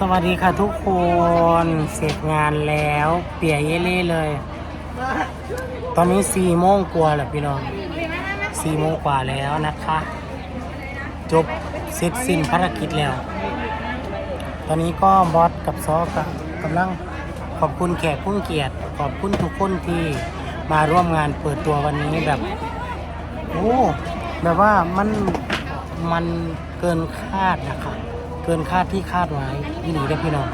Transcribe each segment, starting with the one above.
สวัสดีค่ะทุกคนเสร็จงานแล้วเปียเยเล่เลย ตอนนี้สี่โมงกว่าแล้วพี่น้องสี่โมงกว่าแล้วนะคะ จบเสร็จสิ้นภารกิจแล้ว ตอนนี้ก็บอสกับซอกกำลังขอบคุณแขกผู้เกียรติ ขอบคุณทุกคนที่มาร่วมงานเปิดตัววันนี้แบบโอ้แบบว่ามันมันเกินคาดนะคะ เกินคาดที่คาดไว้ที่หนีได้อพี่น้อง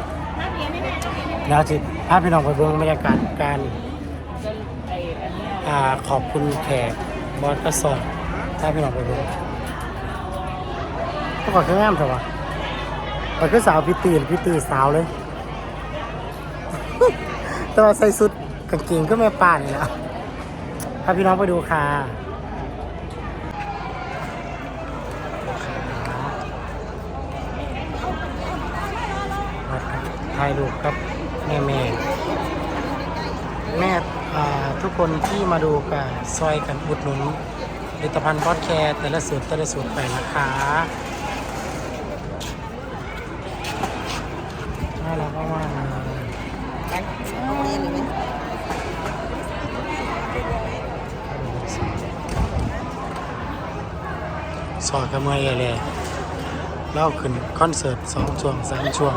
เดี๋ยวจิพาพี่น้องไปเบิ่งบรรยากาศการอ่าขอบคุณแขกบอสกระสอบถ้าพี่น้องไปเบิ่งก็ขอเครื่องงามเถอะวะไปคือสาวพี่ตื่นพี่ตื่นสาวเลยแต่ว่าใส่สุดกางเกงก็ไม่ป่านเลยนะพาพี่น้องไปดูค่ะ มา ถ่ายรูปกับแม่แม่แม่ทุกคนที่มาดูกับซอยกันอุดหนุนผลิตภัณฑ์บอสแคร์แต่ละสูตรแต่ละสูตรไปนะคะน่ารักมากๆเลยซอยกับเมื่อยเลยเล่าขึ้นคอนเสิร์ตสองช่วงสามช่วง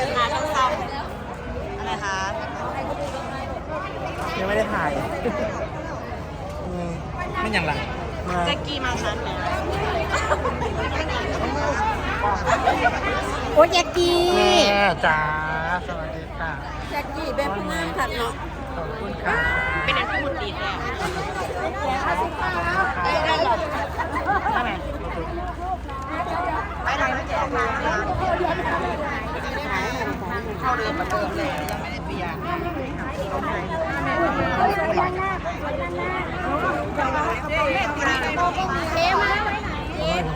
ย ไม่อย่างไรแจ็กกี้มาชั้นไหมโอ้ยแจ็กกี้แม่จ๋าสวัสดีค่ะแจ็กกี้เป็นผู้งานผัดเนาะขอบคุณค่ะเป็นอันพูดดีแท้ทำไมไปไหนไม่แจ กมาเข้าเดินมาเติมเลยยังไม่ได้เปลี่ยนม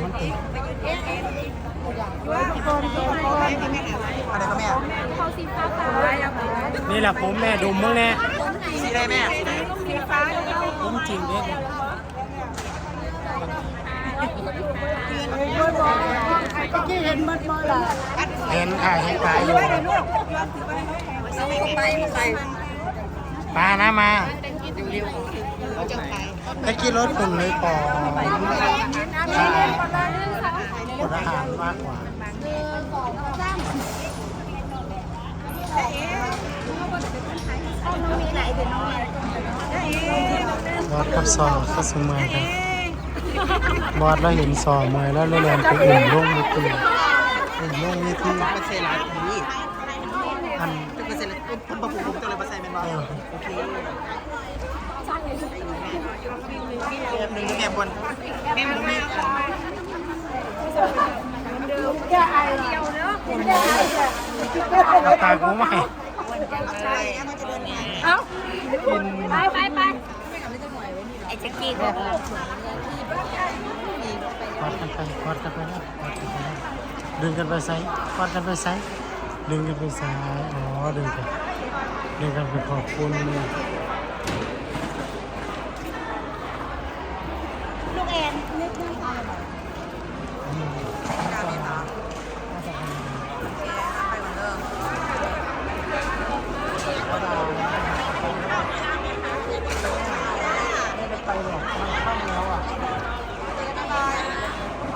ันติดอะไรก็แม่นี่แหละผมแม่ดุมมึงแน่สีอะไรแม่ผมจริงเนี่ย แจ็กกี้เห็นมัดมอล่ะเห็นค่ะเห็นปลาอยู่ไปไปปลานะมาเขาจะขายตะกี้รถฝุ่นเลยปอใช่กดอาหารมากกว่าบอสกับซอเข้าสมัยครับ บอสเราเห็นซอเมื่อยแล้วเลยเรียนไปอื่นลงมือตื่นอื่นลงมือที่เปอร์เซ็นต์หลายคนนี่อันเป็นเปอร์เซ็นต์เป็นคนประภูมิผมจะเลยเปอร์เซนเป็นบ้าเออโอเคแอบหนึ่งแอบบนแอบมีเอาตากูใหม่เอ้า ไอ้แจ็กกี้ก็กอดกันไปกอดกันไปแล้วอดกันไปแล้วดึงกันไปไซส์กอดกันไปไซส์ดึงกันไปซ้ายอ๋อดึงกันดึงกันไปขอบคุณ